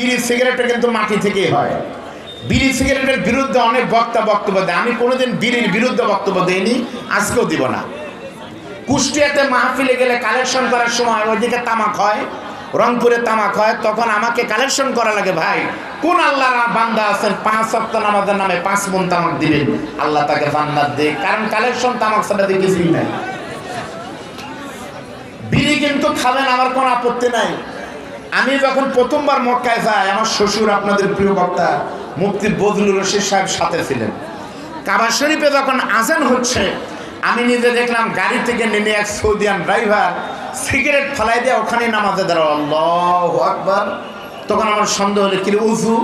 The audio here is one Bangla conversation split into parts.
বিড়ি সিগারেটটা কিন্তু মাটি থেকেই হয়। বিড়ি সিগারেটের বিরুদ্ধে অনেক বক্তা বক্তব্য দেয়। আমি কোনোদিন বিড়ির বিরুদ্ধে বক্তব্য দেইনি আজকেও দিব না। কুষ্টিয়াতে মাহফিলে গেলে কালেকশন করার সময় ওইদিকে তামাক হয় রংপুরে তামাক হয় তখন আমাকে কালেকশন করা লাগে ভাই। কোন আল্লাহর বান্দা আছেন পাঁচ সপ্তাহ নামাজের নামে পাঁচ মন তামাক দিবেন? আল্লাহ তাকে জান্নাত দেয় কারণ কালেকশন তামাক ছাড়া দিয়ে কিছুই নাই। বিড়ি কিন্তু খাবেন আমার কোনো আপত্তি নাই। আমি যখন প্রথমবার মক্কায় যাই, আমার শ্বশুর আপনাদের প্রিয় বক্তা মুফতি বদলুর রশিদ সাহেব সাথে ছিলেন। কাবা শরীফে যখন আজান হচ্ছে, আমি নিজে দেখলাম গাড়ি থেকে নেমে এক সৌদিয়ান ড্রাইভার সিগারেট ফেলাই দিয়ে ওখানে নামাজে দাঁড়াও আল্লাহ তখন আমার সন্দেহ হলো কি উজু?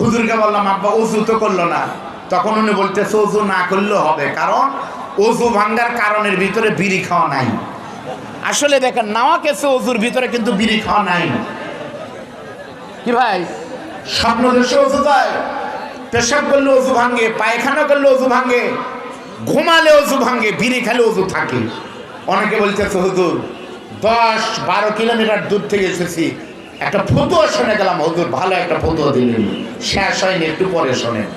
হুজুরকে বললাম, আব্বা, উজু তো করল না। তখন উনি বলতেছে, উজু না করলেও হবে, কারণ উজু ভাঙ্গার কারণের ভিতরে বিড়ি খাওয়া নাই। আসলে দেখেন নাওয়া কেসে অজুর ভিতরে কিন্তু বিড়ি খাওয়া নাই। কি ভাই? স্বপ্ন দেশে অজু যায় পেশাব করলে অজু ভাঙ্গে পায়খানা করলে অজু ভাঙ্গে ঘুমালে অজু ভাঙ্গে বিড়ি খেলে অজু থাকে। অনেকে বলতেছে, হুজুর, দশ বারো কিলোমিটার দূর থেকে এসেছি। একটা ফতুয়া শুনে গেলাম, হুজুর, ভালো একটা ফতুয়া দিলেন। শেষ হয়নি, একটু পরে শোনেন।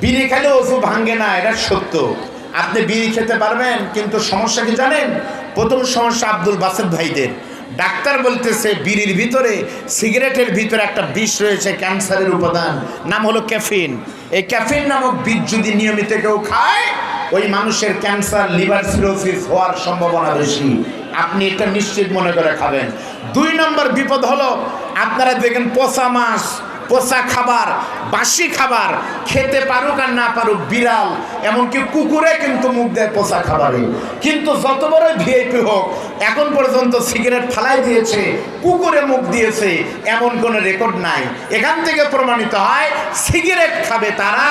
বিড়ি খেলে অজু ভাঙ্গে না, এটা সত্য। আপনি বিড়ি খেতে পারবেন, কিন্তু সমস্যা কি জানেন? প্রথম সমস্যা আব্দুল বাসেদ ভাইদের। ডাক্তার বলতেছে, বিড়ির ভিতরে সিগারেটের ভিতরে একটা বিষ রয়েছে, ক্যান্সারের উপাদান। নাম হলো ক্যাফিন। এই ক্যাফিন নামক বিষ যদি নিয়মিত কেউ খায়, ওই মানুষের ক্যান্সার, লিভার সিরোসিস হওয়ার সম্ভাবনা বেশি। আপনি এটা নিশ্চিত মনে করে খাবেন। দুই নম্বর বিপদ হলো, আপনারা দেখেন পচা মাছ পচা খাবার, বাসি খাবার, খেতে পারুক আর না পারুক, বিড়াল, এমনকি কুকুরে কিন্তু মুখ দেয় পচা খাবারে। কিন্তু যত বড় ভিআইপি হোক, এখন পর্যন্ত সিগারেট ফালাই দিয়েছে, কুকুরে মুখ দিয়েছে, এমন কোনো রেকর্ড নাই। এখান থেকে প্রমাণিত হয়, সিগারেট খাবে তারা,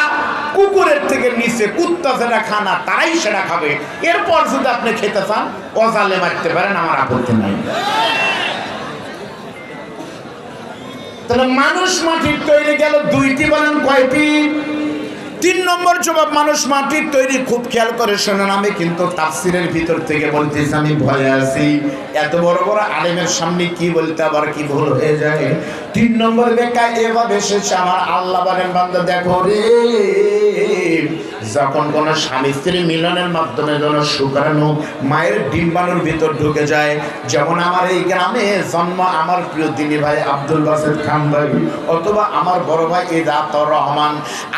কুকুরের থেকে নিচে কুত্তা যেটা খানা তারাই সেটা খাবে। এরপর যদি আপনি খেতে চান, অজালে মারতে পারেন, আমার আপত্তি নাই। তাহলে মানুষ মাটির তৈরি গেল দুইটি বলেন কয়টি? তিন নম্বর জবাব, মানুষ মাটির তৈরি খুব খেয়াল করে শোনেন, আমি কিন্তু তাফসিরের ভিতর থেকে বলতেছি, আমি ভয়ে আছি। এত বড় বড় আলেমের সামনে কি বলতে আবার কি ভুল হয়ে যায়? তিন নম্বর বেকা এভাবে এসেছে আমার আল্লাহ বলেন, বান্দা, দেখো রে, যখন কোন স্বামী স্ত্রী মিলনের মাধ্যমে যেন শুক্রাণু মায়ের ডিম্বাণুর ভিতর ঢুকে যায়, যেমন আমার এই গ্রামে জন্ম আমার প্রিয় দিনী ভাই আব্দুল বাসেদ খান ভাই অথবা আমার বড় ভাই এদাতর রহমান।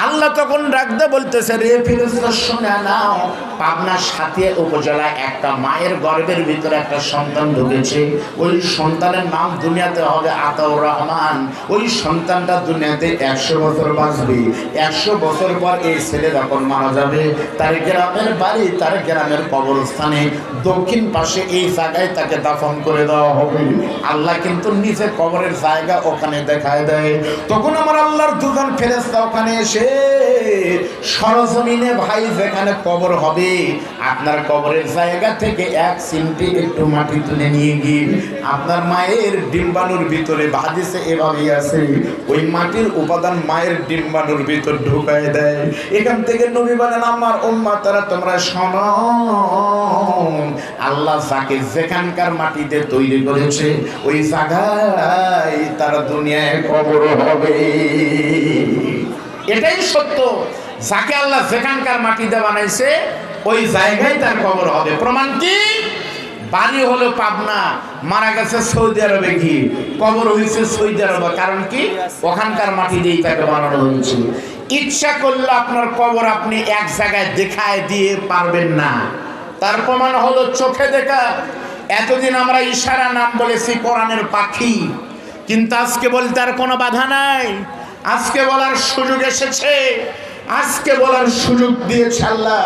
আল্লাহ তখন ডাকতে বলতেছে, রে ফিরোজা, শুনে নাও, পাবনা সাথিয়া উপজেলায় একটা মায়ের গর্ভের ভিতরে একটা সন্তান ঢুকেছে। ওই সন্তানের নাম দুনিয়াতে হবে আতাউর রহমান। ওই সন্তানটা দুনিয়াতে একশো বছর বাঁচবে। একশো বছর পর এই ছেলে যখন মারা যাবে, তার গ্রামের বাড়ি, তার গ্রামের কবরস্থানে দক্ষিণ পাশে এই জায়গায় তাকে দাফন করে দেওয়া হবে। আল্লাহ কিন্তু নিজে কবরের জায়গা ওখানে দেখায় দেয়। তখন আমার আল্লাহর দুজন ফেরেস্তা ওখানে এসে সরজমিনে, ভাই, যেখানে কবর হবে, আপনার কবরের জায়গা থেকে এক সিমটি একটু মাটি তুলে নিয়ে গিয়ে, আপনার মায়ের ডিম্বাণুর ভিতরে ভাদিসে এভাবেই আছে, ওই মাটির উপাদান মায়ের ডিম্বাণুর ভিতর ঢুকায় দেয়। এখান থেকে নবী বলেন, আমার উম্মা তারা তোমরা আল্লাহ যাকে যেখানকার মাটিতে তৈরি করেছে, ওই জায়গায় তারা দুনিয়ায় কবর হবে। এটাই সত্য। যাকে আল্লাহ যেখানকার মাটিতে বানাইছে, ওই জায়গায় তার কবর হবে। প্রমাণ কি? বাড়ি হলো পাবনা, মারা গেছে সৌদি আরবে কি কবর হয়েছে সৌদি আরবে, কারণ কি? ওখানকার মাটি দিয়েই তাকে বানানো হয়েছে ইচ্ছা করলে আপনার কবর আপনি এক জায়গায় দেখায় দিয়ে পারবেন না। তার প্রমাণ হলো চোখে দেখা। এতদিন আমরা ইশারা নাম বলেছি কোরআনের পাখি। কিন্তু আজকে বলতে আর কোনো বাধা নাই। আজকে বলার সুযোগ এসেছে। আজকে বলার সুযোগ দিয়েছে আল্লাহ।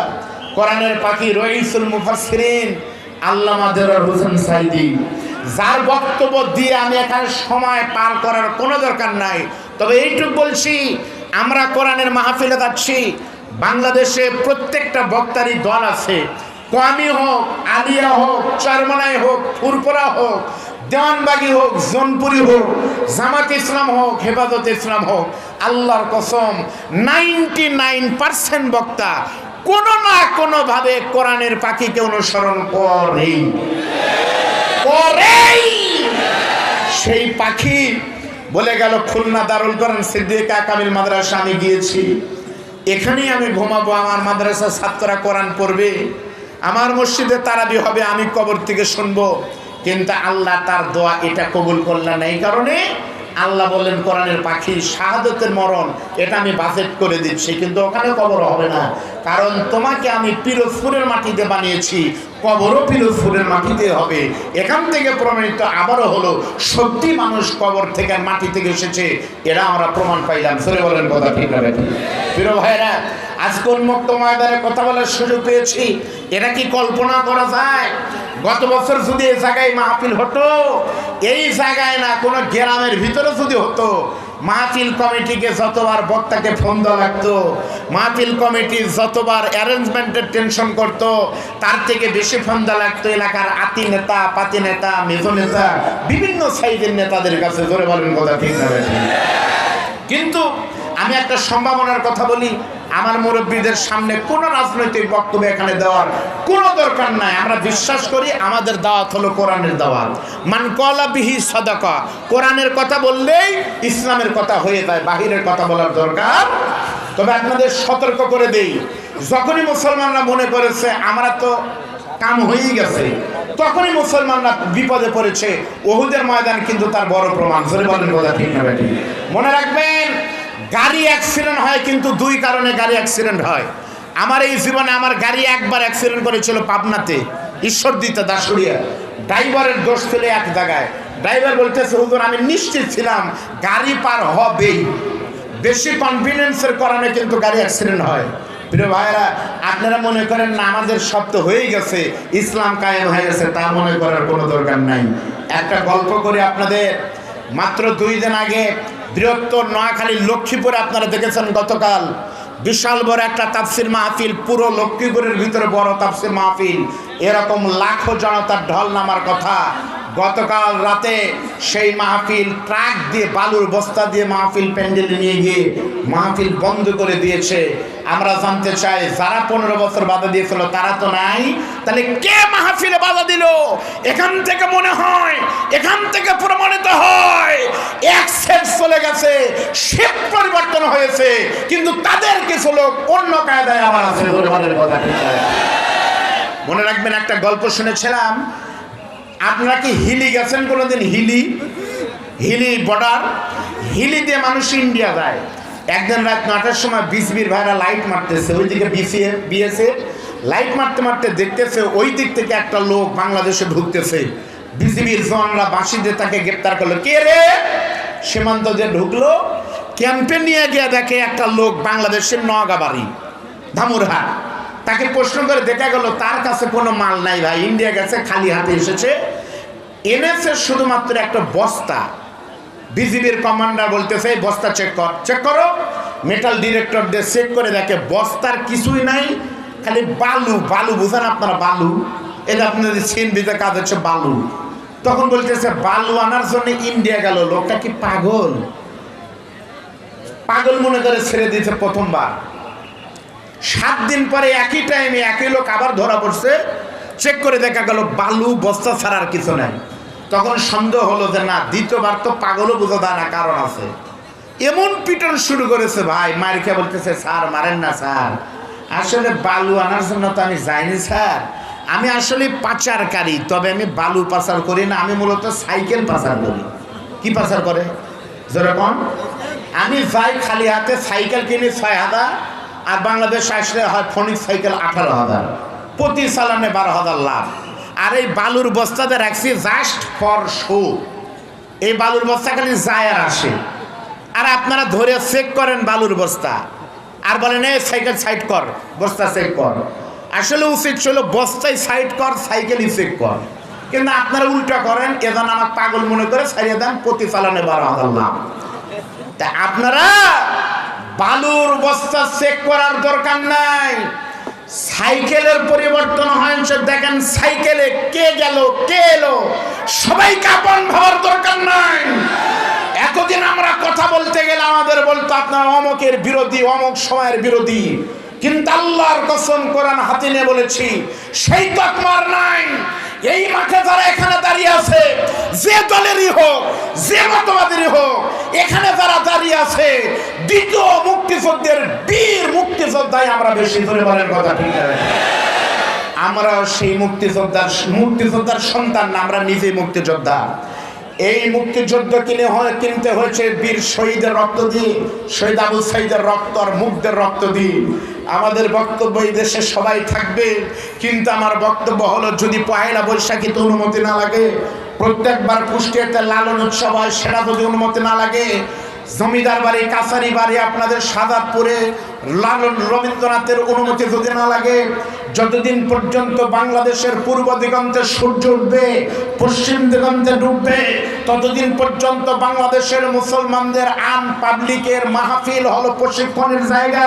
কোরআনের পাখি রইসুল মুফাসসিরিন। আল্লামা দেরার হোসেন সাইদি। যার বক্তব্য দিয়ে আমি এখানে সময় পার করার কোনো দরকার নাই। তবে এইটুকু বলছি, আমরা কোরআনের মাহফিলে যাচ্ছি, বাংলাদেশে প্রত্যেকটা বক্তারই দল আছে। কোয়ামি হোক, আলিয়া হোক, চারমানাই হোক ফুরপুরা হোক, দেওয়ানবাগি হোক, জোনপুরি হোক, জামাত ইসলাম হোক, হেফাজত ইসলাম হোক, আল্লাহর কসম, নাইনটি নাইন পার্সেন্ট বক্তা কোনো না কোনোভাবে কোরআনের পাখিকে অনুসরণ করেই। করেই! সেই পাখি বলে গেল, খুলনা দারুল করেন সিদ্দিকা মাদ্রাসা, আমি গিয়েছি। এখানেই আমি ঘুমাবো, আমার মাদ্রাসার ছাত্ররা কোরআন পড়বে। আমার মসজিদে তারাবি হবে, আমি কবর থেকে শুনব। কিন্তু আল্লাহ তার দোয়া এটা কবুল করলেন না, এই কারণে আল্লাহ বললেন, কোরআনের পাখি শাহাদতের মরণ, এটা আমি বাজেট করে দিচ্ছি, কিন্তু ওখানে কবর হবে না। কারণ তোমাকে আমি পিরোজপুরের মাটিতে বানিয়েছি, কবরও পিরোজপুরের মাটিতে হবে। এখান থেকে প্রমাণিত আবারও হলো, সত্যি মানুষ কবর থেকে মাটি থেকে এসেছে, এরা আমরা প্রমাণ পাইলাম। সরে বলেন কথা ঠিক বেঠিক? প্রিয় ভাইরা আজকে উন্মুক্ত ময়দানে কথা বলার সুযোগ পেয়েছি? এটা কি কল্পনা করা যায়? গত বছর যদি এই জায়গায় মাহফিল হতো, এই জায়গায় না, কোনো গ্রামের ভিতরে যদি হতো, মাহফিল কমিটিকে যতবার বক্তাকে ফোন দেওয়া লাগতো, মাহফিল কমিটি যতবার অ্যারেঞ্জমেন্টের টেনশন করত, তার থেকে বেশি ফোন দেওয়া লাগতো এলাকার আতি নেতা, পাতি নেতা, মেজো নেতা, বিভিন্ন সাইজের নেতাদের কাছে ধরে বলেন কথা ঠিক না। কিন্তু আমি একটা সম্ভাবনার কথা বলি। আমার মুরব্বীদের সামনে কোনো রাজনৈতিক বক্তব্য এখানে দেওয়ার কোনো দরকার নাই। আমরা বিশ্বাস করি আমাদের দাওয়াত হলো কোরআনের দাওয়াত। মান কলা বিহি সদাকা। কোরআনের কথা বললেই ইসলামের কথা হয়ে যায়, বাহিরের কথা বলার দরকার। তবে আপনাদের সতর্ক করে দেই, যখনই মুসলমানরা মনে করেছে আমরা তো কাম হয়েই গেছে, তখনই মুসলমানরা বিপদে পড়েছে। ওহুদের ময়দান কিন্তু তার বড় প্রমাণ বলেন কথা ঠিক না মনে রাখবেন গাড়ি অ্যাক্সিডেন্ট হয় কিন্তু দুই কারণে গাড়ি অ্যাক্সিডেন্ট হয়। আমার এই জীবনে আমার গাড়ি একবার অ্যাক্সিডেন্ট করেছিল পাবনাতে। ঈশ্বর দিতে দাসুরিয়া ড্রাইভারের দোষ ছিল এক জায়গায়। ড্রাইভার বলতেছে, হুজুর, আমি নিশ্চিত ছিলাম গাড়ি পার হবেই। বেশি কনফিডেন্সের কারণে কিন্তু গাড়ি অ্যাক্সিডেন্ট হয়। প্রিয় ভাইরা আপনারা মনে করেন না, আমাদের সব তো হয়েই গেছে। ইসলাম কায়েম হয়ে গেছে, তা মনে করার কোনো দরকার নাই। একটা গল্প করে আপনাদের। মাত্র দুই দিন আগে বৃহত্তর নোয়াখালী লক্ষ্মীপুরে আপনারা দেখেছেন গতকাল বিশাল বড় একটা তাফসির মাহফিল, পুরো লক্ষ্মীপুরের ভিতরে বড় তাফসির মাহফিল। এরকম লাখো জনতার ঢল নামার কথা। গতকাল রাতে সেই মাহফিল ট্রাক দিয়ে, বালুর বস্তা দিয়ে মাহফিল প্যান্ডেলে নিয়ে গিয়ে মাহফিল বন্ধ করে দিয়েছে। আমরা জানতে চাই, যারা পনেরো বছর বাধা দিয়েছিল, তারা তো নাই। তাহলে কে মাহফিলে বাধা দিল? এখান থেকে মনে হয়, এখান থেকে প্রমাণিত হয়, এক সেট চলে গেছে শেপ পরিবর্তন হয়েছে, কিন্তু তাদের কিছু লোক অন্য কায়দায় আবার আছে। মনে রাখবেন, একটা গল্প শুনেছিলাম, আপনারা কি হিলি গেছেন কোনোদিন? হিলি? হিলি বর্ডার? হিলি দিয়ে মানুষ ইন্ডিয়া যায়। একদিন রাত নটার সময় বিসবির ভাইরা লাইট মারতেছে। ওইদিকে বিসিএফ বিএসএফ লাইট মারতে মারতে দেখতেছে, ওই দিক থেকে একটা লোক বাংলাদেশে ঢুকতেছে। বিসিবির জনরা বাঁশি দিয়ে তাকে গ্রেপ্তার করল। কে রে? সীমান্ত যে ঢুকলো। ক্যাম্পে নিয়ে গিয়ে দেখে একটা লোক বাংলাদেশের নগাবাড়ি ধামুরহাট। তাকে প্রশ্ন করে দেখা গেল, তার কাছে কোনো মাল নাই ভাই, ইন্ডিয়া গেছে, খালি হাতে এসেছে। এনেছে শুধুমাত্র একটা বস্তা। বিজিবির কমান্ডার বলতেছে বস্তা চেক কর চেক করো। মেটাল ডিরেক্টরদের চেক করে দেখে, বস্তার কিছুই নাই খালি বালু বালু বুঝেন আপনারা বালু? এটা আপনাদের ভিতরে কাজ হচ্ছে বালু। তখন বলতেছে, বালু আনার জন্য ইন্ডিয়া গেল, লোকটা কি পাগল? পাগল মনে করে ছেড়ে দিয়েছে প্রথমবার। সাত দিন পরে একই টাইমে একই লোক আবার ধরা পড়ছে। চেক করে দেখা গেল, বালু, বস্তা ছাড়ার কিছু নাই। তখন সন্দেহ হলো যে, না, দ্বিতীয়বার তো পাগলও বোঝা যায় না, কারণ আছে। এমন পিটন শুরু করেছে ভাই মারিকা বলতেছে, স্যার, মারেন না, স্যার। আসলে বালু আনার জন্য তো আমি যাইনি, স্যার। আমি আসলে পাচারকারী, তবে আমি বালু পাচার করি না, আমি মূলত সাইকেল পাচার করি। কি পাচার করে? যেরকম আমি যাই খালি হাতে সাইকেল কিনি ছয় হাজার, আর বাংলাদেশ আসলে হয় ফোনিক সাইকেল আঠারো হাজার। প্রতি চালানে বারো হাজার লাভ। আর এই বালুর বস্তাতে রাখছি জাস্ট ফর শো এই বালুর বস্তা খালি যায় আর আসে। আর আপনারা ধরে চেক করেন বালুর বস্তা। আর বলেন এই সাইকেল সাইড কর, বস্তা চেক কর। আসলে উচিত ছিল বস্তায় সাইড কর, সাইকেলই চেক কর। কিন্তু আপনারা উল্টা করেন এজন আমার পাগল মনে করে ছাড়িয়ে দেন প্রতি চালানে বারো হাজার তা আপনারা বালুর বস্তা চেক করার দরকার নাই। সাইকেলের পরিবর্তন হয়েছে দেখেন সাইকেলে কে গেল, কে এলো? সবাই কাপন ভাবার দরকার নাই। এতদিন আমরা কথা বলতে গেলে আমাদের বলতো, আপনার অমকের বিরোধী, অমক সময়ের বিরোধী। কিন্তু আল্লাহর কসম কোরআন হাতে নিয়ে বলেছি, সেই তকমার নাই। এই মাঠে যারা এখানে দাঁড়িয়ে আছে, যে দলেরই হোক, যে মতবাদেরই হোক, এখানে যারা দাঁড়িয়ে আছে, দ্বিতীয় মুক্তিযুদ্ধের বীর মুক্তিযোদ্ধাই আমরা বেশি ধরে বলেন কথা ঠিক আমরা সেই মুক্তিযোদ্ধার মুক্তিযোদ্ধার সন্তান না, আমরা নিজে মুক্তিযোদ্ধা। এই মুক্তিযুদ্ধ কিনে হয় কিনতে হয়েছে বীর শহীদের রক্ত দিয়ে, শহীদ আবু সাইদের রক্ত আর মুগ্ধের রক্ত দিয়ে। আমাদের বক্তব্য এই দেশে সবাই থাকবে, কিন্তু আমার বক্তব্য হলো, যদি পহেলা বৈশাখীতে অনুমতি না লাগে, প্রত্যেকবার কুষ্টিয়াতে লালন উৎসব হয়, সেটা যদি অনুমতি না লাগে, জমিদার বাড়ি, কাছারি বাড়ি আপনাদের সাদাতপুরে লালন রবীন্দ্রনাথের অনুমতি যদি না লাগে যতদিন পর্যন্ত বাংলাদেশের পূর্ব দিগন্তে সূর্য উঠবে পশ্চিম দিগন্তে ডুববে ততদিন পর্যন্ত বাংলাদেশের মুসলমানদের আম পাবলিকের মাহফিল হলো প্রশিক্ষণের জায়গা।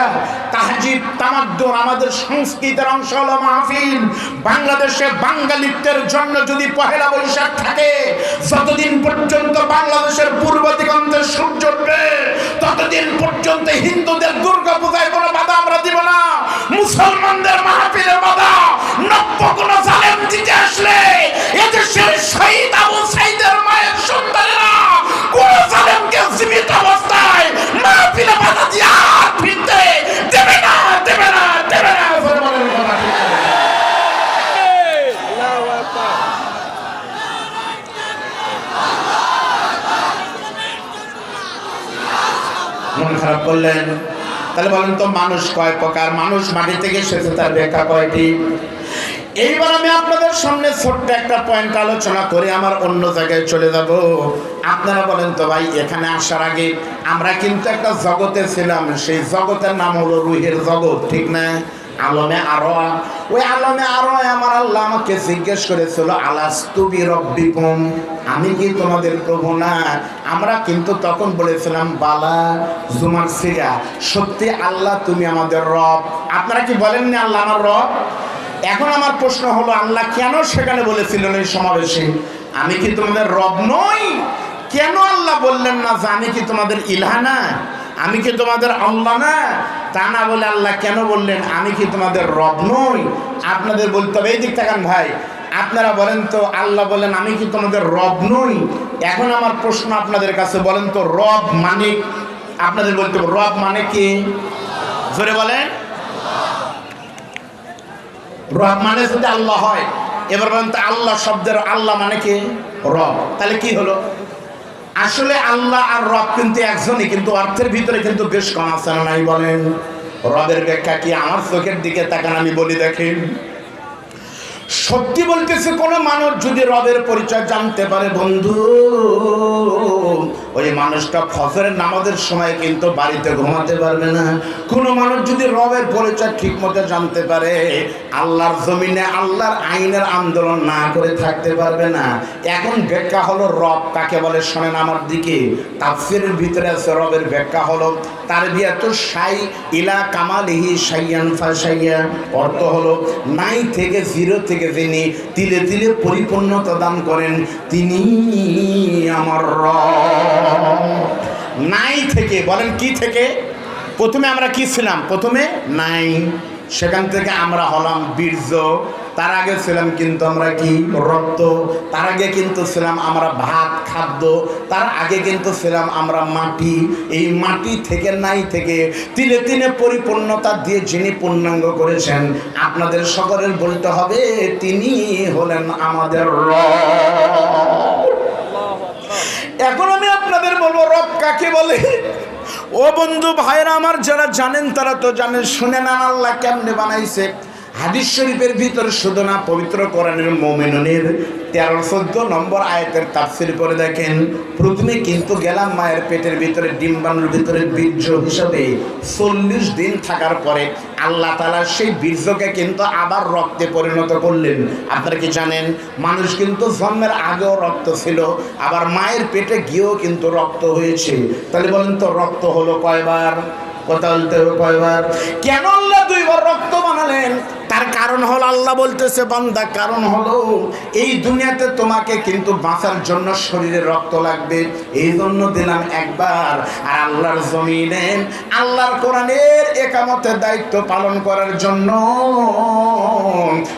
তাহজিব তামাদ্দুন আমাদের সংস্কৃতির অংশ হলো মাহফিল। বাংলাদেশে বাঙালিত্বের জন্য যদি পহেলা বৈশাখ থাকে, যতদিন পর্যন্ত বাংলাদেশের পূর্ব দিগন্তে সূর্য উঠবে, ততদিন পর্যন্ত হিন্দুদের দুর্গা পূজায় কোনো বাধা আমরা দিব না। মুসলমানদের মাহফিলের বাধা তাহলে বলেন তো, মানুষ কয় প্রকার? মানুষ মাটি থেকে এসেছে তার ব্যাখ্যা কয়টি? এইবার আমি আপনাদের সামনে ছোট্ট একটা পয়েন্ট আলোচনা করে আমার অন্য জায়গায় চলে যাব। আপনারা বলেন তো, ভাই, এখানে আসার আগে আমরা কিন্তু একটা জগতে ছিলাম। সেই জগতের নাম হলো রুহের জগৎ, ঠিক না? আলমে আরও ওই আলমে আরও আমার আল্লাহ আমাকে জিজ্ঞেস করেছিল আলাস্তুবি রব্বিকুম আমি কি তোমাদের প্রভু না? আমরা কিন্তু তখন বলেছিলাম, বালা জুমার সিগা সত্যি আল্লাহ তুমি আমাদের রব। আপনারা কি বলেননি আল্লাহ আমার রব? এখন আমার প্রশ্ন হলো, আল্লাহ কেন সেখানে বলেছিলেন এই সমাবেশে? আমি কি তোমাদের রব নই? কেন আল্লাহ বললেন না যে আমি কি তোমাদের ইলহা না? আমি কি তোমাদের আল্লাহ না? তা না বলে আল্লাহ কেন বললেন? আমি কি তোমাদের রব নই? আপনাদের বলতে হবে, এই দিক তাকান ভাই। আপনারা বলেন তো, আল্লাহ বলেন, আমি কি তোমাদের রব নই? এখন আমার প্রশ্ন আপনাদের কাছে, বলেন তো, রব মানে? আপনাদের বলতে হবে, রব মানে কি? জোরে বলেন। রব মানে যদি আল্লাহ হয়, এবার বলেন তো, আল্লাহ শব্দের আল্লাহ মানে কি? রব। তাহলে কি হলো? আসলে আল্লাহ আর রব কিন্তু একজনই, কিন্তু অর্থের ভিতরে কিন্তু বেশ কম আছে নাই বলেন? রবের ব্যাখ্যা কি আমার চোখের দিকে তাকান, আমি বলি দেখেন। সত্যি বলতেছে কোনো মানুষ যদি রবের পরিচয় জানতে পারে, বন্ধু, ওই মানুষটা ফজরের নামাজের সময় কিন্তু বাড়িতে ঘুমাতে পারবে না। কোনো মানুষ যদি রবের পরিচয় ঠিক মতো জানতে পারে, আল্লাহর জমিনে আল্লাহর আইনের আন্দোলন না করে থাকতে পারবে না। এখন ব্যাখ্যা হলো রব কাকে বলে, শোনেন আমার দিকে, তাফসিরের ভিতরে আছে রবের ব্যাখ্যা হলো তার বিয়া তো সাই ইলা কামালিহি সাইয়ান ফাসাইয়া। অর্থ হলো নাই থেকে জিরো যিনি তিলে তিলে পরিপূর্ণতা দান করেন তিনি আমার র নাই থেকে, বলেন কি থেকে? প্রথমে আমরা কি ছিলাম? প্রথমে নাই। সেখান থেকে আমরা হলাম বীর্য। তার আগে ছিলাম কিন্তু আমরা কি? রক্ত। তার আগে কিন্তু ছিলাম আমরা ভাত খাদ্য। তার আগে কিন্তু ছিলাম আমরা মাটি। এই মাটি থেকে নাই থেকে তিলে তিলে পরিপূর্ণতা দিয়ে যিনি পূর্ণাঙ্গ করেছেন আপনাদের সকলের বলতে হবে তিনি হলেন আমাদের র এখন আমি আপনাদের বলব রব কাকে বলে? ও বন্ধু ভাইরা আমার যারা জানেন তারা তো জানেন শুনে না আল্লাহ কেমনে বানাইছে। হাদিস শরীফের ভিতরে শুধু না পবিত্র কোরআনের মোমেনের তেরো চোদ্দ নম্বর আয়াতের তাফসির করে দেখেন, প্রথমে কিন্তু গেলাম মায়ের পেটের ভিতরে ডিম্বাণুর ভিতরে বীর্য হিসাবে চল্লিশ দিন থাকার পরে আল্লাহ তালা সেই বীর্যকে কিন্তু আবার রক্তে পরিণত করলেন। আপনারা কি জানেন, মানুষ কিন্তু জন্মের আগেও রক্ত ছিল, আবার মায়ের পেটে গিয়েও কিন্তু রক্ত হয়েছে। তাহলে বলেন তো রক্ত হলো কয়বার? কেন আল্লাহ দুইবার রক্ত বানালেন? তার কারণ হলো আল্লাহ বলতেছে, বান্দা, কারণ হলো এই দুনিয়াতে তোমাকে কিন্তু বাঁচার জন্য শরীরে রক্ত লাগবে। এই জন্য দিলাম একবার। আর আল্লাহর জমিনে, আল্লাহর কোরআনের একামতের দায়িত্ব পালন করার জন্য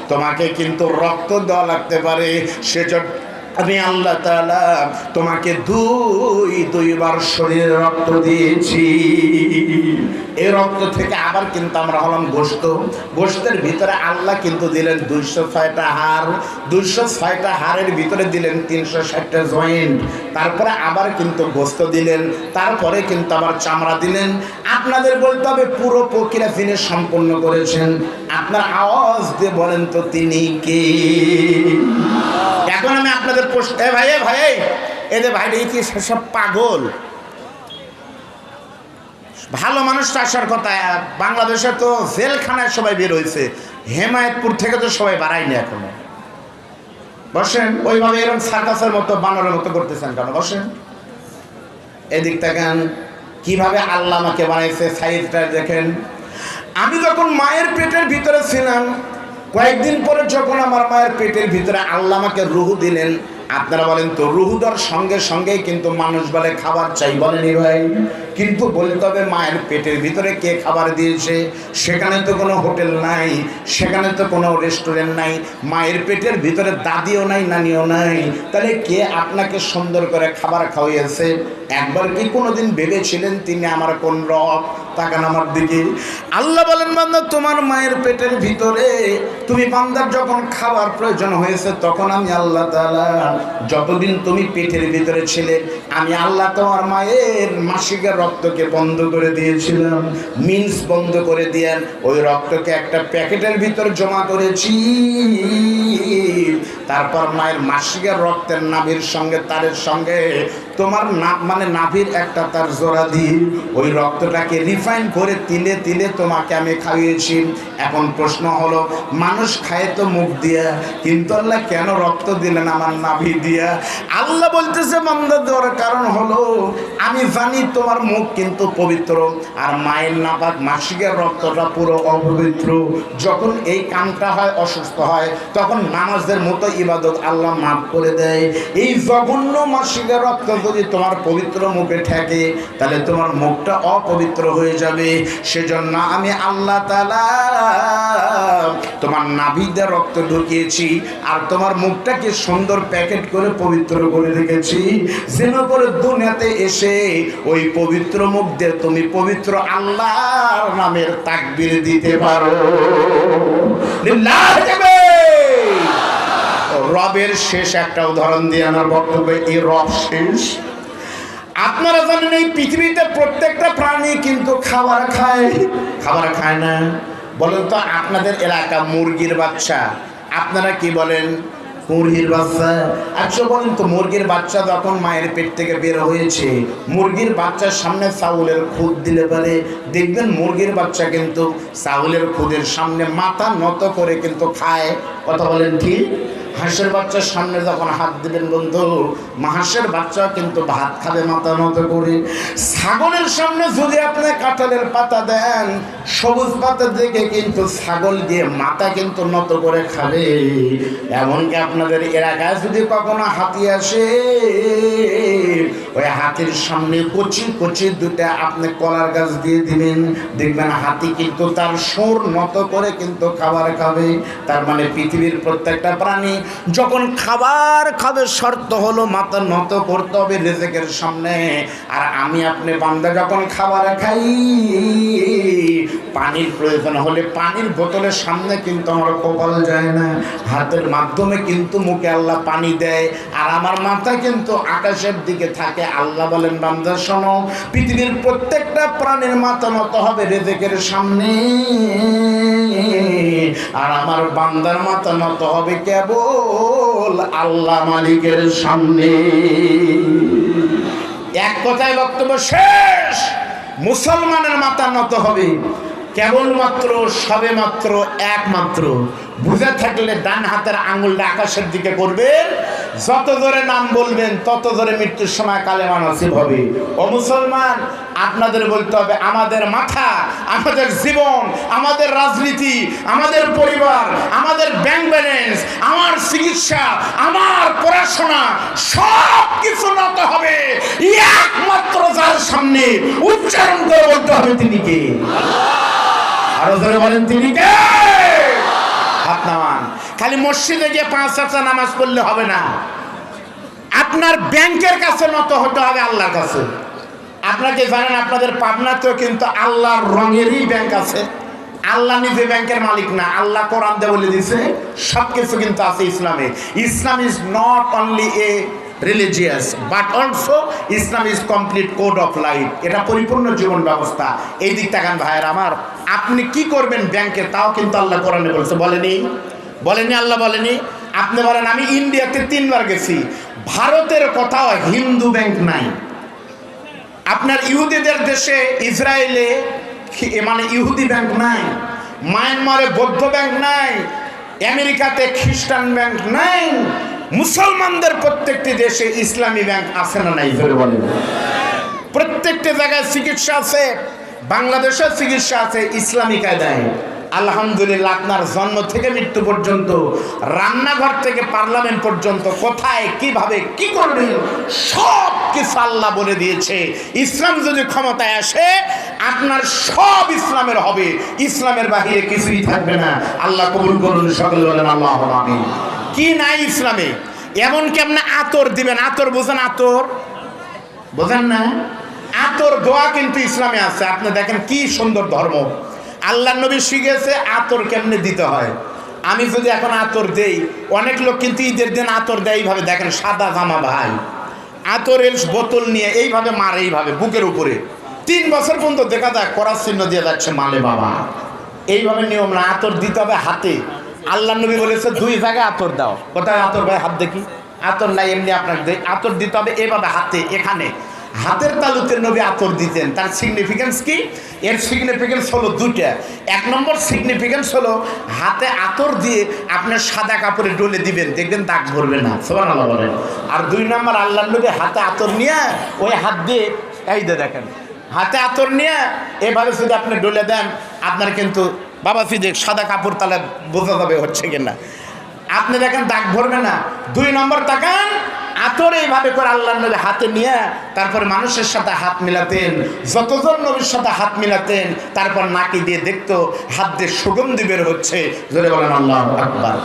তোমাকে কিন্তু রক্ত দেওয়া লাগতে পারে। সেজন্য আমি আল্লাহ তাআলা তোমাকে দুই, দুইবার শরীরে রক্ত দিয়েছি। এই রক্ত থেকে আবার কিন্তু আমরা হলাম গোস্ত গোস্তের ভিতরে আল্লাহ কিন্তু দিলেন দুইশো ছয়টা হাড়। দুইশো ছয়টা হাড়ের ভিতরে দিলেন তিনশো ষাটটা জয়েন্ট। তারপরে আবার কিন্তু গোস্ত দিলেন। তারপরে কিন্তু আবার চামড়া দিলেন। আপনাদের বলতে হবে, পুরো প্রক্রিয়া তিনি সম্পন্ন করেছেন। আপনার আওয়াজ দিয়ে বলেন তো তিনি কে? এখন আমি আপনাদের প্রশ্ন এ ভাই এ ভাই এদের ভাই কি সব পাগল। ভালো মানুষ তো আসার কথা, বাংলাদেশে তো জেলখানায় সবাই বের হয়েছে, হেমায়তপুর থেকে তো সবাই বাড়ায়নি এখনও। বসেন, ওইভাবে এরকম সার্কাসের মতো, বানরের মতো করতেছেন কেন? বসেন। এদিক তাকান, কীভাবে আল্লাহ আমাকে বানাইছে, সাইজটা দেখেন। আমি যখন মায়ের পেটের ভিতরে ছিলাম, কয়েকদিন পরে যখন আমার মায়ের পেটের ভিতরে আল্লাহ আমাকে রুহু দিলেন আপনারা বলেন তো, রুহুদার সঙ্গে সঙ্গে কিন্তু মানুষ বলে, খাবার চাই বলেনি ভাই। কিন্তু বলতে হবে, মায়ের পেটের ভিতরে কে খাবার দিয়েছে? সেখানে তো কোনো হোটেল নাই, সেখানে তো কোনো রেস্টুরেন্ট নাই, মায়ের পেটের ভিতরে দাদিও নাই, নানিও নাই। তাহলে কে আপনাকে সুন্দর করে খাবার খাওয়াইয়েছে? একবার কি কোনোদিন ভেবেছিলেন তিনি আমার কোন রব? তাকান আমার দিকে। আল্লাহ বলেন, বান্দা, তোমার মায়ের পেটের ভিতরে তুমি বান্দার যখন খাবার প্রয়োজন হয়েছে, তখন আমি আল্লাহ তাআলা যতদিন তুমি পেটের ভিতরে ছিলে, আমি আল্লাহ তোমার মায়ের মাসিকের রক্তকে বন্ধ করে দিয়েছিলাম। মিন্স বন্ধ করে দিয়ে ওই রক্তকে একটা প্যাকেটের ভিতর জমা করেছি। তারপর মায়ের মাসিকের রক্তের নাভির সঙ্গে, তারের সঙ্গে তোমার না মানে নাভির একটা তার জোড়া দিয়ে ওই রক্তটাকে রিফাইন করে তিলে তিলে তোমাকে আমি খাইয়েছি। এখন প্রশ্ন হলো, মানুষ খায় তো মুখ দিয়া, কিন্তু আল্লাহ কেন রক্ত দিলেন আমার নাভি দিয়া? আল্লাহ বলতেছে মান্দা দেওয়ার কারণ হলো, আমি জানি তোমার মুখ কিন্তু পবিত্র, আর মায়ের নাপাক মাসিকের রক্তটা পুরো অপবিত্র। যখন এই কামটা হয়, অসুস্থ হয়, তখন নামাজের মতো ইবাদত আল্লাহ মাফ করে দেয়। এই জঘন্য মাসিকের রক্ত যদি তোমার পবিত্র মুখে ঠেকে তাহলে তোমার মুখটা অপবিত্র হয়ে যাবে। সেজন্য আমি আল্লাহ তোমার নাভিতে রক্ত ঢুকিয়েছি, আর তোমার মুখটাকে সুন্দর প্যাকেট করে পবিত্র করে রেখেছি। যেন করে দুনিয়াতে এসে ওই পবিত্র মুখ দিয়ে তুমি পবিত্র আল্লাহর নামের তাকবীর দিতে পারো। রবের শেষ একটা উদাহরণ দিয়ে আমার বক্তব্য এই রব শেষ। আপনারা জানেন এই পৃথিবীতে প্রত্যেকটা প্রাণী কিন্তু খাবার খায়। খাবার খায় না। বলেন তো, আপনাদের এলাকা মুরগির বাচ্চা। আপনারা কি বলেন? মুরগির বাচ্চা। আচ্ছা বলেন তো, মুরগির বাচ্চা যখন মায়ের পেট থেকে বের হয়েছে, মুরগির বাচ্চার সামনে চাউলের খুদ দিলে পারে। দেখবেন মুরগির বাচ্চা কিন্তু চাউলের খুদের সামনে মাথা নত করে কিন্তু খায়। কথা বলেন ঠিক? হাঁসের বাচ্চার সামনে যখন হাত দিবেন বন্ধু হাঁসের বাচ্চা কিন্তু ভাত খাবে মাথা মতো করে। ছাগলের সামনে যদি আপনি কাঁঠালের পাতা দেন, সবুজ পাতা দেখে কিন্তু ছাগল দিয়ে মাথা কিন্তু নত করে খাবে। এমনকি আপনাদের এলাকায় যদি কখনো হাতি আসে, ওই হাতির সামনে কচি কচি দুটা আপনি কলার গাছ দিয়ে দিবেন। দেখবেন হাতি কিন্তু তার সুর নত করে কিন্তু খাবার খাবে। তার মানে পৃথিবীর প্রত্যেকটা প্রাণী যখন খাবার খাবে, শর্ত হলো মাথা নত করতে হবে রেজেকের সামনে। আর আমি আপনি বান্দা যখন খাবার খাই, পানির প্রয়োজন হলে পানির বোতলের সামনে কিন্তু আমার কপাল যায় না। হাতের মাধ্যমে কিন্তু মুখে আল্লাহ পানি দেয়। আর আমার মাথা কিন্তু আকাশের দিকে থাকে। আল্লাহ বলেন, বান্দা, শোনো, পৃথিবীর প্রত্যেকটা প্রাণীর মাথা নত হবে রেজেকের সামনে। আর আমার বান্দার মাথা নত হবে কেবল আল্লাহ মালিকের সামনে। এক কথায় বক্তব্য শেষ। মুসলমানের মাথা নত হবে কেবলমাত্র সবে মাত্র একমাত্র বুঝে থাকলে ডান হাতের আঙুলটা আকাশের দিকে করবেন। যত ধরে নাম বলবেন, তত ধরে মৃত্যুর সময় কালেমা নসিব হবে। ও মুসলমান, আপনাদের বলতে হবে, আমাদের মাথা, আমাদের জীবন, আমাদের রাজনীতি, আমাদের পরিবার, আমাদের ব্যাংক ব্যালেন্স আমার চিকিৎসা, আমার পড়াশোনা সব কিছু নত হবে। একমাত্র যার সামনে উচ্চারণ করে বলতে হবে, তিনি কে? আরও ধরে বলেন, তিনি কে? হাত নামান খালি মসজিদে গিয়ে পাঁচ চারটা নামাজ পড়লে হবে না। আপনার ব্যাংকের কাছে মতো হতে হবে আল্লাহর কাছে। আপনাকে জানেন, আপনাদের পাবনাতেও কিন্তু আল্লাহর রঙেরই ব্যাংক আছে। আল্লাহ নিজে ব্যাংকের মালিক না, আল্লাহ কোরআন দে বলে দিছে সব কিছু কিন্তু আছে ইসলামে। Islam is not only a religious but also Islam is complete code of life এটা পরিপূর্ণ জীবন ব্যবস্থা। এই দিক তাকান ভাইয়ের আমার। আপনি কি করবেন ব্যাংকে, তাও কিন্তু আল্লাহ কোরআনে বলছে, বলেনি। বলেনি, আল্লাহ বলেনি। আপনি বলেন, আমি ইন্ডিয়াতে তিনবার গেছি। ভারতের কোথাও হিন্দু ব্যাংক নাই। আপনার ইহুদিদের দেশে, ইসরায়েলে মানে ইহুদি ব্যাংক নাই। মায়ানমারে বৌদ্ধ ব্যাংক নাই। আমেরিকাতে খ্রিস্টান ব্যাংক নাই। মুসলমানদের প্রত্যেকটি দেশে ইসলামী ব্যাংক আছে না নাই? ধরে বলেন। প্রত্যেকটি জায়গায় চিকিৎসা আছে বাংলাদেশের চিকিৎসা আছে ইসলামী কায়দায়। আলহামদুলিল্লাহ আপনার জন্ম থেকে মৃত্যু পর্যন্ত রান্নাঘর থেকে পার্লামেন্ট পর্যন্ত কোথায় কীভাবে কি করবেন সব কিছু আল্লাহ বলে দিয়েছে। ইসলাম যদি ক্ষমতায় আসে আপনার সব ইসলামের হবে। ইসলামের বাহিরে কিছুই থাকবে না। আল্লাহ কবুল করুন সকলে বলেন আল্লাহ আমিন কি নাই ইসলামে? এমন কেমন আতর দিবেন? আতর বোঝেন আতর? বোঝেন না? আতর দোয়া কিন্তু ইসলামে আছে। আপনি দেখেন কি সুন্দর ধর্ম। আল্লাহ নবী শিখেছে আতর কেমনে দিতে হয়। আমি যদি এখন আতর দেই, অনেক লোক কিন্তু ঈদের দিন আতর দেয় এইভাবে। দেখেন সাদা জামা ভাই। আতরের বোতল নিয়ে এইভাবে মারে, এইভাবে বুকের উপরে। তিন বছর পর্যন্ত দেখা যায় করার চিহ্ন দিয়ে যাচ্ছে মালে বাবা। এইভাবে নিয়ম না, আতর দিতে হবে হাতে। আল্লাহ নবী বলেছে দুই জায়গায় আতর দাও। কোথায় আতর ভাই? হাত দেখি। আতর নাই এমনি আপনাকে দেয় আতর দিতে হবে এভাবে হাতে এখানে। হাতের তালুতে নবী আতর দিতেন। তার সিগনিফিকেন্স কি? এর সিগনিফিকেন্স হলো দুইটা। এক নম্বর সিগনিফিকেন্স হলো হাতে আতর দিয়ে আপনার সাদা কাপড়ে ডলে দিবেন। দেখবেন দাগ ভরবে না। সবার আল্লাহ বলেন। আর দুই নম্বর আল্লাহ নবী হাতে আতর নিয়ে ওই হাত দিয়ে এই যে দেখেন হাতে আতর নিয়ে এভাবে যদি আপনি ডলে দেন আপনার কিন্তু বাবা ফিদে সাদা কাপড় তাহলে বোঝা যাবে হচ্ছে কিনা। আপনি দেখেন দাগ ভরবে না। দুই নম্বর তাকান, আতর এইভাবে করে আল্লাহ নবী হাতে নিয়ে তারপরে মানুষের সাথে হাত মিলাতেন, যতজন নবীর সাথে হাত মিলাতেন, তারপর নাকি দিয়ে দেখতো হাত দিয়ে সুগন্ধি বের হচ্ছে। জোরে বলেন, আল্লাহ আকবার।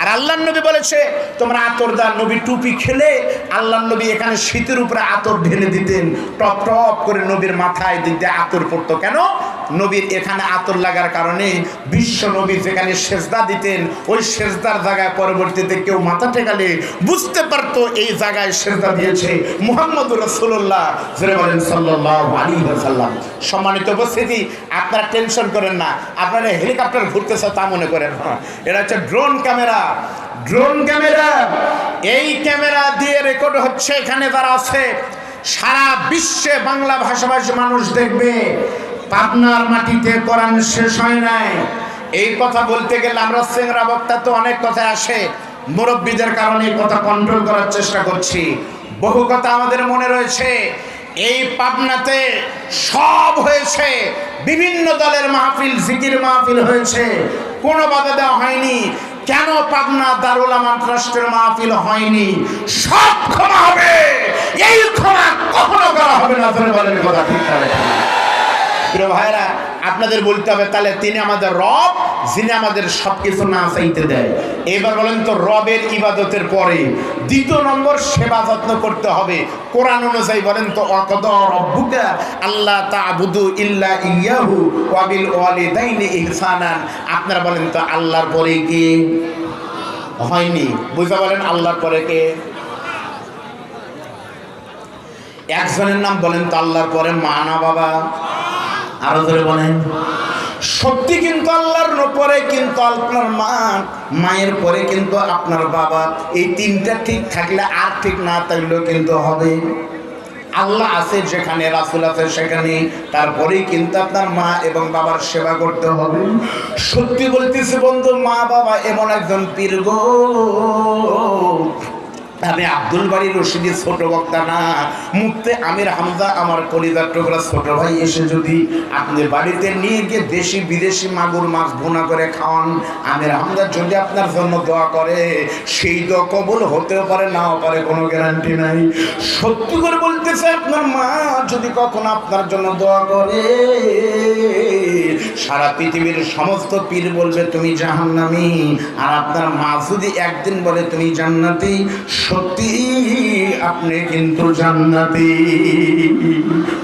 আর আল্লাহ নবী বলেছে, তোমরা আতর দা নবী টুপি খেলে আল্লাহ নবী এখানে শীতের উপরে আতর ঢেলে দিতেন। টপ টপ করে নবীর মাথায় দিতে আতর পড়তো। কেন? নবীর এখানে আতর লাগার কারণে বিশ্ব নবী যেখানে সেজদা দিতেন, ওই সেজদার জায়গায় পরবর্তীতে কেউ মাথা টেকালে বুঝতে পারতো এই জায়গায় সেজদা দিয়েছে মুহাম্মদ রসুল্লাহ সাল্লাম সম্মানিত উপস্থিতি, আপনারা টেনশন করেন না, আপনারা হেলিকপ্টার ঘুরতেছে তা মনে করেন এটা হচ্ছে ড্রোন ক্যামেরা ড্রোন ক্যামেরা। এই ক্যামেরা দিয়ে রেকর্ড হচ্ছে এখানে যারা আছে, সারা বিশ্বে বাংলা ভাষাভাষী মানুষ দেখবে। পাবনার মাটিতে কোরআন শেষ হয় নাই। এই কথা বলতে গেলে আমরা সিংরা বক্তা তো অনেক কথা আসে। মুরব্বীদের কারণে এই কথা কন্ট্রোল করার চেষ্টা করছি। বহু কথা আমাদের মনে রয়েছে। এই পাবনাতে সব হয়েছে। বিভিন্ন দলের মাহফিল, জিকির মাহফিল হয়েছে। কোনো বাধা দেওয়া হয়নি। কেন পাবনা দারুল আমান ট্রাস্টের মাহফিল হয়নি? সব ক্ষমা হবে। এই ক্ষমা কখনো করা হবে না, ধরে বলেন কথা ঠিক প্রিয় ভাইরা আপনাদের বলতে হবে, তাহলে তিনি আমাদের রব, যিনি আমাদের সব কিছু না চাইতে দেয়। এবার বলেন তো, রবের ইবাদতের পরে দ্বিতীয় নম্বর সেবা যত্ন করতে হবে। কোরআন অনুযায়ী বলেন তো, অকদ রব্বুকা আল্লাহ ইল্লা ইয়াহু ওয়াবিল ওয়ালিদাইনি ইহসানান। আপনারা বলেন তো, আল্লাহর পরে কি? হয়নি। বুঝতে পারেন আল্লাহর পরে কে? একজনের নাম বলেন তো, আল্লাহর পরে মা না বাবা? আরও ধরে বলেন। সত্যি কিন্তু আল্লাহর পরে কিন্তু আপনার মা, মায়ের পরে কিন্তু আপনার বাবা, এই তিনটা ঠিক থাকলে আর ঠিক না থাকলেও কিন্তু হবে। আল্লাহ আছে যেখানে, রাসুল আছে সেখানে, তারপরেই কিন্তু আপনার মা এবং বাবার সেবা করতে হবে। সত্যি বলতেছে বন্ধু মা বাবা এমন একজন পীর আমি আব্দুল বাড়ি রশিদি ছোট বক্তা না। মুক্তে আমির হামজা আমার কলিদার টুকরা ছোট ভাই এসে যদি আপনি বাড়িতে নিয়ে গিয়ে দেশি, বিদেশি মাগুর মাছ ভুনা করে খাওয়ান, আমির হামজা যদি আপনার জন্য দোয়া করে, সেই দোয়া কবুল হতেও পারে, নাও পারে, কোনো গ্যারান্টি নাই। সত্যি করে বলতেছে আপনার মা যদি কখনো আপনার জন্য দোয়া করে সারা পৃথিবীর সমস্ত পীর বলবে, তুমি জাহান্নামী। আর আপনার মা যদি একদিন বলে, তুমি জান্নাতি, সত্যি আপনি কিন্তু জান্নাতি।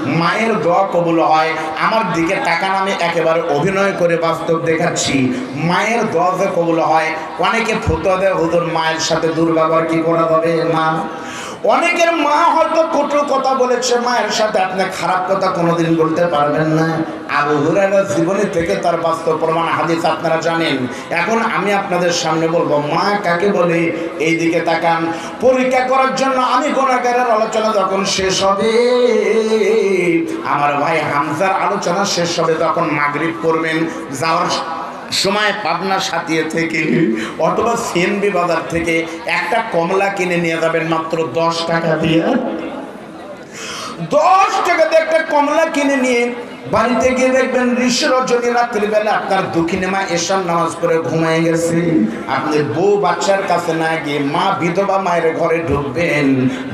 মায়ের দোয়া কবুল হয়। আমার দিকে টাকা নামে একেবারে অভিনয় করে বাস্তব দেখাচ্ছি। মায়ের দোয়া কবুল হয়, অনেকে ফতোয়া দেয়, হুজুর, মায়ের সাথে দুর্ব্যবহার কি করা যাবে? না। অনেকের মা হয়তো কটু কথা বলেছে, মায়ের সাথে আপনি খারাপ কথা কোনোদিন বলতে পারবেন না। আবু হুরায়রা জীবনী থেকে তার বাস্তব প্রমাণ, হাদিস আপনারা জানেন। এখন আমি আপনাদের সামনে বলব, মা কাকে বলে? এই দিকে তাকান। পরীক্ষা করার জন্য আমি গোনাগারের আলোচনা যখন শেষ হবে, আমার ভাই হামজার আলোচনা শেষ হবে, তখন মাগরিব করবেন যাওয়ার সময় পাবনা সাতিয়ে থেকে অথবা সিএনবি বাজার থেকে একটা কমলা কিনে নিয়ে যাবেন মাত্র দশ টাকা দিয়ে। দশ টাকাতে একটা কমলা কিনে নিয়ে বাড়িতে গিয়ে দেখবেন ঋষি রজনী রাত্রিবেলা আপনার দক্ষিণে মা এসার নামাজ পড়ে ঘুমায় গেছে, আপনি বউ বাচ্চার কাছে না গিয়ে মা বিধবা মায়ের ঘরে ঢুকবেন,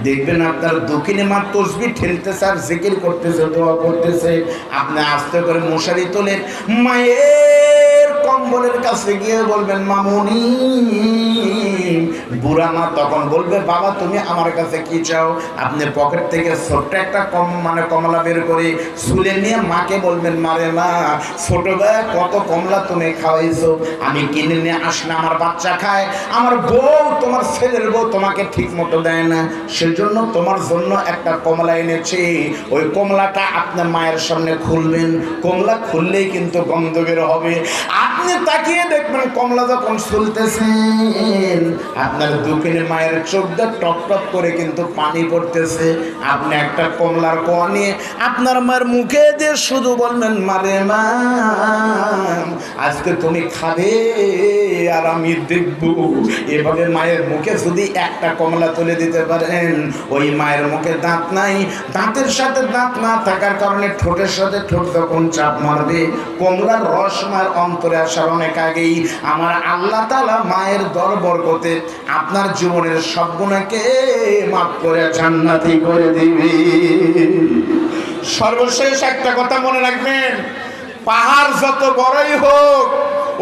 দেখবেন আপনার দক্ষিণে মা তসবি ঠেলতেছে আর জিকির করতেছে, দোয়া করতেছে। আপনি আস্তে করে মশারি তোলেন, মায়ের কম্বলের কাছে গিয়ে বলবেন, মামুনি, বুড়া মা তখন বলবে, বাবা, তুমি আমার কাছে কি চাও? আপনি পকেট থেকে ছোট্ট একটা কম মানে কমলা বের করে শুলে নিয়ে মাকে বলবেন, মারে মা, ছোটবেলায় কত কমলা তুমি খাওয়াইছো? আমি কিনে নিয়ে আসলে আমার বাচ্চা খায়। আমার বউ, তোমার ছেলের বউ তোমাকে ঠিক মতো দেয় না। সেজন্য তোমার জন্য একটা কমলা এনেছি। ওই কমলাটা আপনার মায়ের সামনে খুলবেন। কমলা খুললেই কিন্তু গন্ধ বের হবে। আপনি তাকিয়ে দেখবেন কমলা যখন চলতেছেন আপনার দক্ষিণে মায়ের চোখ দিয়ে টপ টপ করে কিন্তু পানি পড়তেছে। আপনি একটা কমলার কোয়া নিয়ে আপনার মায়ের মুখে দিয়ে শুধু বলবেন, মারে মা, আজকে তুমি খাবে আর আমি দেখব। এভাবে মায়ের মুখে যদি একটা কমলা তুলে দিতে পারেন, ওই মায়ের মুখে দাঁত নাই। দাঁতের সাথে দাঁত না থাকার কারণে ঠোঁটের সাথে ঠোঁট যখন চাপ মারবে, কমলার রস মায়ের অন্তরে আসার অনেক আগেই আমার আল্লাহ তালা মায়ের দর বরকতে আপনার জীবনের সব গুণাকে মাফ করে জান্নাতি করে দিবে। সর্বশেষ একটা কথা মনে রাখবেন, পাহাড় যত বড়ই হোক,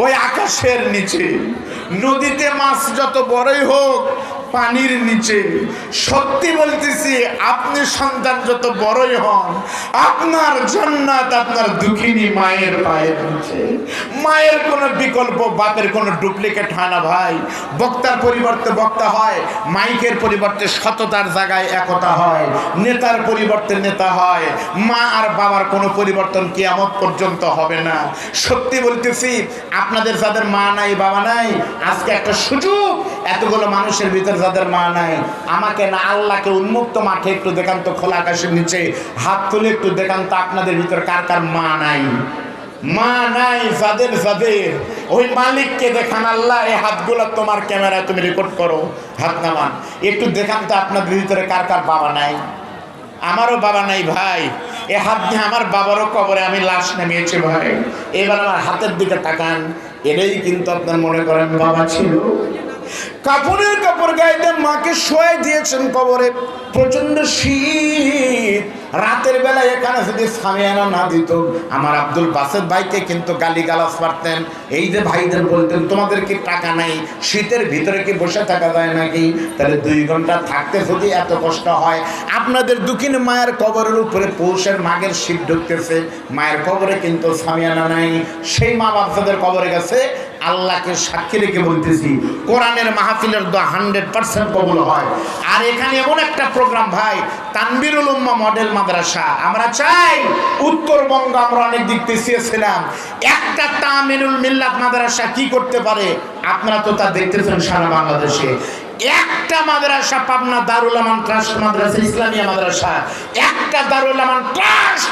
ওই আকাশের নিচে, নদীতে মাছ যত বড়ই হোক পানির নিচে। সত্যি বলতেছি, আপনি সন্তান যত বড়ই হন, আপনার জান্নাত আপনার দুঃখিনী মায়ের পায়ের নিচে। মায়ের কোনো বিকল্প, বাপের কোনো ডুপ্লিকেট হয় না ভাই। বক্তার পরিবর্তে বক্তা হয়, মাইকের পরিবর্তে সততার জায়গায় একতা হয়, নেতার পরিবর্তে নেতা হয়। মা আর বাবার কোনো পরিবর্তন কিয়ামত পর্যন্ত হবে না। সত্যি বলতেছি, আপনাদের যাদের মা নাই, বাবা নাই, আজকে একটা সুযোগ এতগুলো মানুষের ভিতর যাদের মা নাই, আমাকে না আল্লাহকে উন্মুক্ত মাঠে একটু দেখান তো খোলা আকাশের নিচে, হাত তুলে একটু দেখান তো আপনাদের ভিতরে কার কার মা নাই। মা নাই, যাদের যাদের। ওই মালিককে দেখান, আল্লাহ, এই হাতগুলো তোমার ক্যামেরায় তুমি রেকর্ড করো, হাত নামান। একটু দেখান তো আপনাদের ভিতরে কার কার বাবা নাই। আমারও বাবা নাই ভাই। এ হাত দিয়ে আমার বাবারও কবরে আমি লাশ নামিয়েছি ভাই। এবার আমার হাতের দিকে তাকান, এটাই কিন্তু আপনার মনে করেন বাবা ছিল। কাপড়ের কাপড় গাইতে মাকে শোয়াই দিয়েছেন কবরে। প্রচণ্ড শীত। রাতের বেলা এখানে যদি সামিয়ানা না দিত, আমার আব্দুল বাসেদ ভাইকে কিন্তু গালি গালাস পারতেন এই যে ভাইদের বলতেন, তোমাদের কি টাকা নাই? শীতের ভিতরে কি বসে থাকা যায় নাকি? তাহলে দুই ঘণ্টা থাকতে যদি এত কষ্ট হয়, আপনাদের দুঃখিন মায়ের কবরের উপরে পৌষের মাগের শীত ঢুকতেছে। মায়ের কবরে কিন্তু সামিয়ানা নাই। সেই মা বাচ্চাদের কবরে গেছে। আল্লাহকে সাক্ষী রেখে বলতেছি, কোরআনের মাহফিলের দোয়া হান্ড্রেড পার্সেন্ট কবুল হয়। আর এখানে এমন একটা প্রোগ্রাম, ভাই, তানবিরুল উম্মা মডেল মাদ্রাসা। আমরা চাই উত্তরবঙ্গ আমরা অনেক দিক পিছিয়েছিলাম একটা তামিরুল মিল্লাত মাদ্রাসা কি করতে পারে? আপনারা তো তা দেখতেছেন সারা বাংলাদেশে। একটা মাদ্রাসা পাবনা দারুল আমান ট্রাস্ট মাদ্রাসা, ইসলামিয়া মাদ্রাসা। একটা দারুল আমান ট্রাস্ট